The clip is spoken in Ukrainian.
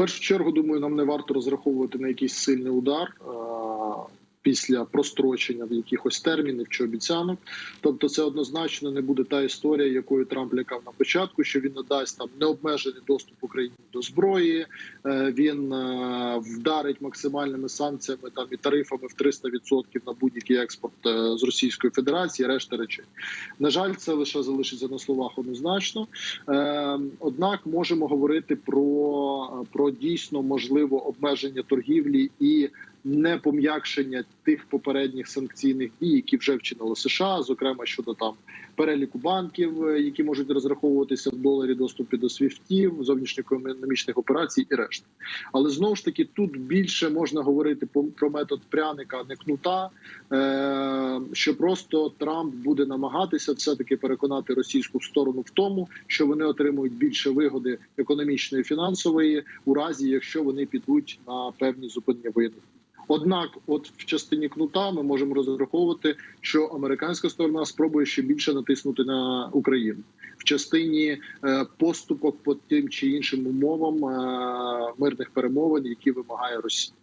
першу чергу, думаю, нам не варто розраховувати на якийсь сильний удар. Після прострочення в якихось термінів чи обіцянок, тобто це однозначно не буде та історія, якою Трамп лякав на початку, що він надасть там необмежений доступ України до зброї. е, Він е, вдарить максимальними санкціями там і тарифами в 300% на будь-який експорт е, з Російської Федерації. Решта речей. На жаль, це лише залишиться на словах однозначно. Однак можемо говорити про, про дійсно можливо обмеження торгівлі і не пом'якшення тих попередніх санкційних дій, які вже вчинило США, зокрема щодо там переліку банків, е, які можуть розраховуватися в доларі, доступі до свіфтів, зовнішньоекономічних операцій і решта. Але знову ж таки тут більше можна говорити про метод пряника, не кнута. Е, що просто Трамп буде намагатися все таки переконати російську сторону в тому, що вони отримують більше вигоди економічної і фінансової, у разі якщо вони підуть на певні зупинення воєнних. Однак, от в частині кнута ми можемо розраховувати, що американська сторона спробує ще більше натиснути на Україну в частині е, поступок по тим чи іншим умовам е, мирних перемовин, які вимагає Росія.